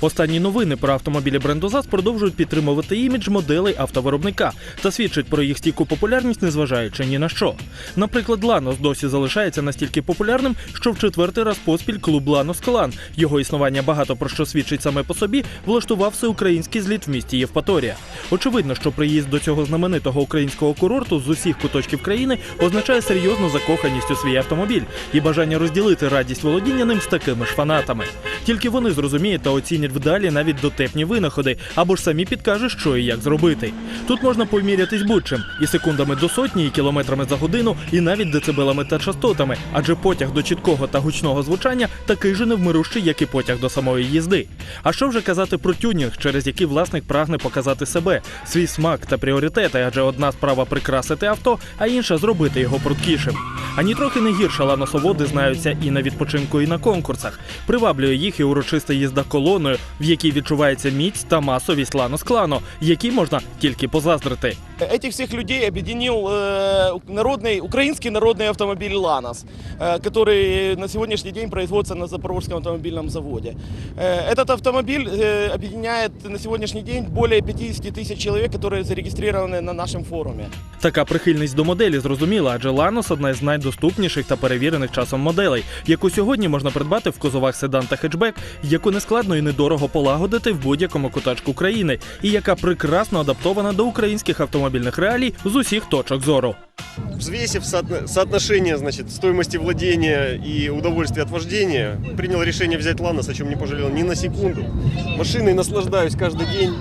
Останні новини про автомобілі бренду ЗАЗ продовжують підтримувати імідж моделей автовиробника та свідчать про їх стійку популярність, незважаючи ні на що. Наприклад, Ланос досі залишається настільки популярним, що в четвертий раз поспіль клуб Ланос Клан. Його існування багато про що свідчить саме по собі, влаштував всеукраїнський зліт в місті Євпаторія. Очевидно, що приїзд до цього знаменитого українського курорту з усіх куточків країни означає серйозну закоханість у свій автомобіль і бажання розділити радість володіння ним з такими ж фанатами. Тільки вони зрозуміють та оцінять вдалі навіть дотепні винаходи, або ж самі підкажуть, що і як зробити. Тут можна помірятись будь-чим і секундами до сотні, і кілометрами за годину, і навіть децибелами та частотами, адже потяг до чіткого та гучного звучання такий же невмирущий, як і потяг до самої їзди. А що вже казати про тюнінг, через який власник прагне показати себе, свій смак та пріоритети, адже одна справа прикрасити авто, а інша зробити його пруткішим. Ані трохи не гірше ланосоводи знаються і на відпочинку, і на конкурсах. Приваблює їх і урочиста їзда колоною, в якій відчувається міць та масовість з клану, які можна тільки позаздрити. Этих всех людей объединил э, народный, украинский народный автомобиль «Ланос», э, который на сегодняшний день производится на Запорожском автомобильном заводе. Э, этот автомобиль э, объединяет на сегодняшний день более 50 тысяч человек, которые зарегистрированы на нашем форуме. Така прихильність до моделі зрозуміла, адже Ланос одна з найдоступніших та перевірених часом моделей, яку сьогодні можна придбати в кузовах седан та хетчбек, яку нескладно і недорого полагодити в будь-якому куточку країни, і яка прекрасно адаптована до українських автомобільних реалій з усіх точок зору. Взвесив соотношение значит, стоимости владения и удовольствия от вождения, принял решение взять Ланос, о чем не пожалел ни на секунду. Машиной наслаждаюсь каждый день.